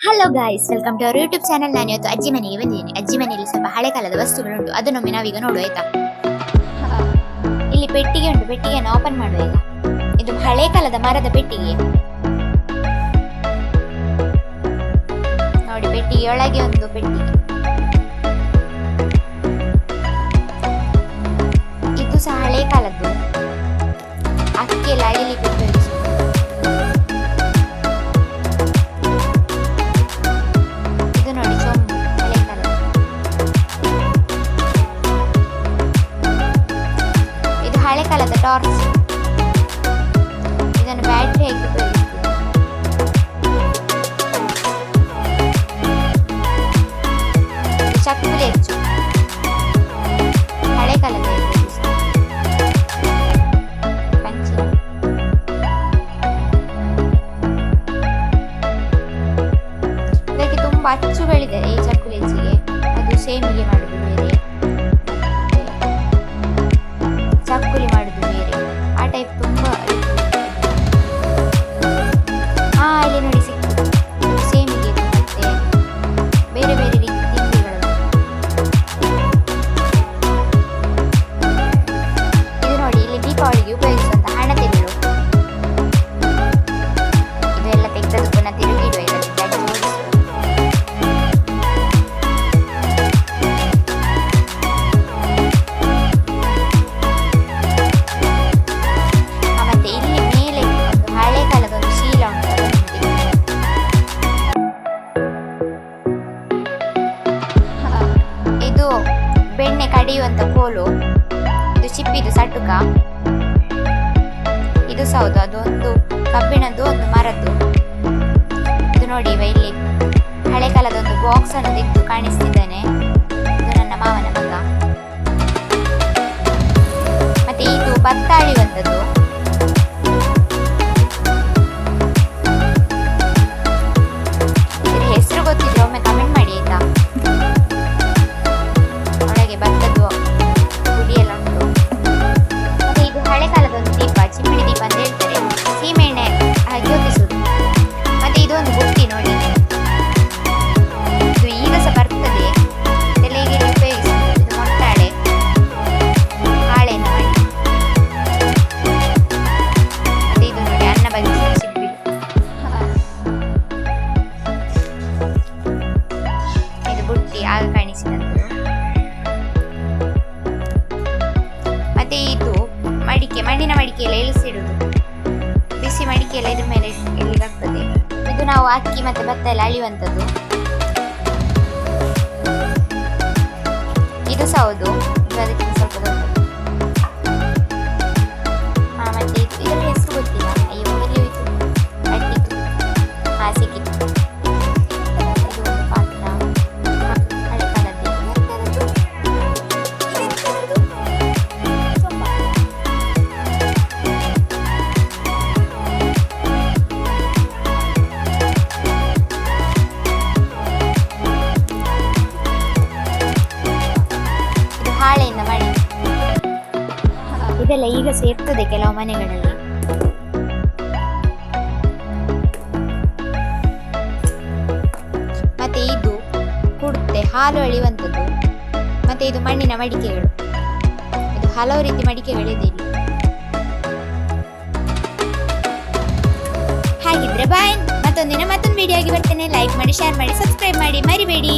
Hello guys welcome to our YouTube channel ನಾನು ಇವತ್ತು ಅಜ್ಜಿ ಮನೆಗೆ ಬಂದಿದ್ದೀನಿ. ಅಜ್ಜಿ ಮನೆಯಲ್ಲಿ ಸ್ವಲ್ಪ ಹಳೆ ಕಾಲದ ವಸ್ತುಗಳುಂಟು ಅದನ್ನೊಮ್ಮೆ ನಾವೀಗ ನೋಡುವ, ಆಯ್ತಾ? ಇಲ್ಲಿ ಪೆಟ್ಟಿಗೆ ಉಂಟು. ಪೆಟ್ಟಿಗೆಯನ್ನು ಓಪನ್ ಮಾಡುವ ಇದು ಹಳೆ ಕಾಲದ ಮರದ ಪೆಟ್ಟಿಗೆ. ನೋಡಿ, ಪೆಟ್ಟಿಗೆ ಒಳಗೆ ಒಂದು ಪೆಟ್ಟಿಗೆ. ಇದು ಸಹ ಹಳೆ ಕಾಲದ್ದು ಅಕ್ಕಿ ಎಲ್ಲ ಕಾಲದ ಟಾರ್ಚ್ ಇದನ್ನು ಬ್ಯಾಟ್ರಿ ಹಾಕಿ ಚಕ್ಕುಲಿ ಹೆಚ್ಚು ಹಳೆ ಕಾಲದ ಅದಕ್ಕೆ ತುಂಬಾ ಅಚ್ಚುಗಳಿದೆ ಈ ಚಕ್ಕುಲಿ ಹೆಚ್ಚಿಗೆ ಅದು ಸೇಮಿಗೆ ಮಾಡುದು. ಇದು ಬೆಣ್ಣೆ ಕಡಿಯುವಂತ ಕೋಲು. ಇದು ಚಿಪ್ಪಿದು ಸಟ್ಟುಕ ಇದು ಸಹ ಹೌದು ಅದೊಂದು ಕಬ್ಬಿಣದ್ದು ಒಂದು ಮರದ್ದು. ಇದು ನೋಡಿ ಇಲ್ಲಿ ಹಳೆ ಕಾಲದ ಒಂದು ಬಾಕ್ಸ್ ಅನ್ನು ತೆಗೆದು ಕಾಣಿಸ್ತಿದ್ದಾನೆ. ಮಡಿಕೆ ಎಲ್ಲ ಇದ್ರ ಮೇಲೆ ಇಳಿಗಾಗ್ತದೆ ಇದು ನಾವು ಅಕ್ಕಿ ಮತ್ತೆ ಭತ್ತ ಎಲ್ಲ ಅಳಿಯುವಂಥದ್ದು. ಇದು ಸಹ ಹೌದು. ಇದು ಇದೆಲ್ಲ ಈಗ ಸೇರ್ತದೆ ಕೆಲವು ಮನೆಗಳಲ್ಲಿ. ಮತ್ತೆ ಇದು ಕುಡ್ತೆ, ಹಾಲು ಅಳಿವಂಥದ್ದು ಮತ್ತೆ ಇದು ಮಣ್ಣಿನ ಮಡಿಕೆಗಳು. ಇದು ಹಲವು ರೀತಿ ಮಡಿಕೆಗಳಿದೆ ಹಾಗಿದ್ರೆ ಬಾಯ್ ಮತ್ತೊಂದಿನ ಮತ್ತೊಂದು ವಿಡಿಯೋ ಆಗಿ ಬರ್ತೇನೆ. ಲೈಕ್ ಮಾಡಿ ಶೇರ್ ಮಾಡಿ ಸಬ್ಸ್ಕ್ರೈಬ್ ಮಾಡಿ. ಮರಿಬೇಡಿ.